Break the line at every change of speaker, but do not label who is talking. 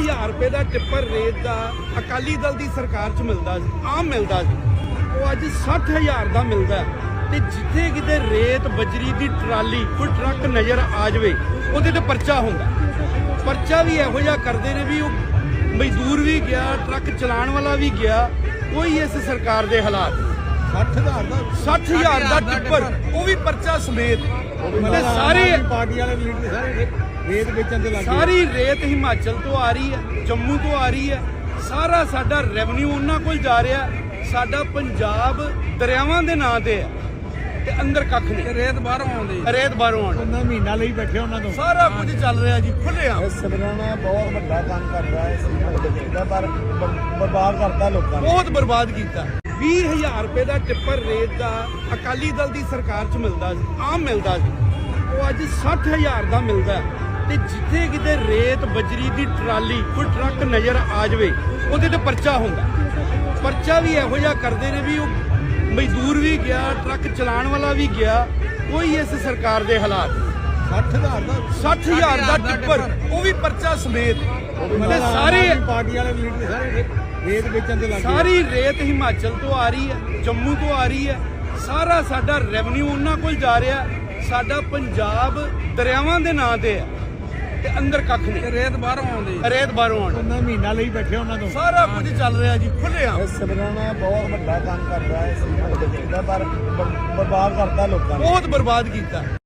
20000 ਰੁਪਏ ਦਾ ਟਿੱਪਰ ਰੇਤ ਦਾ ਅਕਾਲੀ ਦਲ ਦੀ ਸਰਕਾਰ 'ਚ ਮਿਲਦਾ ਸੀ, ਆਮ ਮਿਲਦਾ ਸੀ। ਉਹ ਅੱਜ 60000 ਦਾ ਮਿਲਦਾ ਤੇ ਜਿੱਥੇ ਕਿਤੇ ਰੇਤ ਬਜਰੀ ਦੀ ਟਰਾਲੀ ਕੋਈ ਟਰੱਕ ਨਜ਼ਰ ਆ ਜਾਵੇ, ਉਹਦੇ ਤੇ ਪਰਚਾ ਹੁੰਦਾ ਪਰਚਾ ਵੀ ਇਹੋ ਜਿਹਾ ਕਰਦੇ ਨੇ ਵੀ ਉਹ ਮਜ਼ਦੂਰ ਵੀ ਗਿਆ, ਟਰੱਕ ਚਲਾਉਣ ਵਾਲਾ ਵੀ ਗਿਆ, ਕੋਈ ਇਸ ਸਰਕਾਰ ਦੇ ਹਾਲਾਤ
60000 ਦਾ
60000 ਦਾ ਟਿੱਪਰ ਉਹ ਵੀ ਪਰਚਾ ਸਮੇਤ। ਤੇ ਸਾਰੇ
ਪਾਰਟੀ ਵਾਲੇ ਲੀਡਰ ਸਾਰੇ ਰੇਤ ਵੇਚਣ ਤੇ ਲੱਗੇ
ਸਾਰੀ ਰੇਤ ਹਿਮਾਚਲ ਤੋਂ ਆ ਰਹੀ ਹੈ ਜੰਮੂ ਤੋਂ ਆ ਰਹੀ ਹੈ। ਸਾਰਾ ਸਾਡਾ ਰੈਵਨਿਊ ਉਹਨਾਂ ਕੋਲ ਜਾ ਰਿਹਾ ਸਾਡਾ ਪੰਜਾਬ ਦਰਿਆਵਾਂ ਦੇ ਨਾਂ ਤੇ ਹੈ ਤੇ ਅੰਦਰ ਕੱਖ ਨਹੀਂ।
ਰੇਤ ਬਾਹਰੋਂ ਆਉਂਦੀ
ਰੇਤ ਬਾਹਰੋਂ ਆਉਣ।
ਉਹਨਾਂ ਮਹੀਨਾ ਲਈ ਬੈਠੇ ਉਹਨਾਂ ਤੋਂ।
ਸਾਰਾ ਕੁਝ ਚੱਲ ਰਿਹਾ ਜੀ ਖੁੱਲਿਆ
ਇਹ ਸਿਮਰਨ ਬਹੁਤ ਵੱਡਾ ਕੰਮ ਕਰਦਾ ਹੈ ਸਿਮਰਨ ਪਰ ਬਰਬਾਦ ਕਰਦਾ ਲੋਕਾਂ ਨੂੰ।
ਬਹੁਤ ਬਰਬਾਦ ਕੀਤਾ। 20000 ਰੁਪਏ ਦਾ ਟਿੱਪਰ ਰੇਤ ਦਾ ਅਕਾਲੀ ਦਲ ਦੀ ਸਰਕਾਰ 'ਚ ਮਿਲਦਾ ਸੀ, ਆਮ ਮਿਲਦਾ ਸੀ ਉਹ ਅੱਜ 60000 ਦਾ ਮਿਲਦਾ ਹੈ। ਤੇ ਜਿੱਥੇ ਕਿਤੇ ਰੇਤ ਬਜਰੀ ਦੀ ਟਰਾਲੀ ਕੋਈ ਟਰੱਕ ਨਜ਼ਰ ਆ ਜਾਵੇ, ਉਹਦੇ ਤੇ ਪਰਚਾ ਹੁੰਦਾ ਪਰਚਾ ਵੀ ਇਹੋ ਜਿਹਾ ਕਰਦੇ ਨੇ ਵੀ ਉਹ ਮਜ਼ਦੂਰ ਵੀ ਗਿਆ, ਟਰੱਕ ਚਲਾਉਣ ਵਾਲਾ ਵੀ ਗਿਆ, ਕੋਈ ਇਸ ਸਰਕਾਰ ਦੇ ਹਾਲਾਤ
60000 ਦਾ
60000 ਦਾ ਟਿੱਪਰ ਉਹ ਵੀ ਪਰਚਾ ਸਮੇਤ। ਤੇ ਸਾਰੇ
ਪਾਰਟੀ ਵਾਲੇ ਲੀਡਰ ਸਾਰੇ ਰੇਤ ਵੇਚਣ ਤੇ ਲੱਗੇ
ਸਾਰੀ ਰੇਤ ਹਿਮਾਚਲ ਤੋਂ ਆ ਰਹੀ ਹੈ ਜੰਮੂ ਤੋਂ ਆ ਰਹੀ ਹੈ। ਸਾਰਾ ਸਾਡਾ ਰੈਵਨਿਊ ਉਹਨਾਂ ਕੋਲ ਜਾ ਰਿਹਾ ਸਾਡਾ ਪੰਜਾਬ ਦਰਿਆਵਾਂ ਦੇ ਨਾਂ ਤੇ ਹੈ ਤੇ ਅੰਦਰ ਕੱਖ ਨਹੀਂ।
ਰੇਤ ਬਾਹਰੋਂ ਆਉਂਦੀ
ਰੇਤ ਬਾਹਰੋਂ ਆਉਣ।
ਉਹਨਾਂ ਮਹੀਨਾ ਲਈ ਬੈਠੇ ਉਹਨਾਂ ਤੋਂ।
ਸਾਰਾ ਕੁਝ ਚੱਲ ਰਿਹਾ ਜੀ ਖੁੱਲਿਆ
ਇਹ ਸਿਮਰਨ ਬਹੁਤ ਵੱਡਾ ਕੰਮ ਕਰਦਾ ਹੈ ਸਿਮਰਨ ਪਰ ਬਰਬਾਦ ਕਰਦਾ ਲੋਕਾਂ ਨੂੰ।
ਬਹੁਤ ਬਰਬਾਦ ਕੀਤਾ।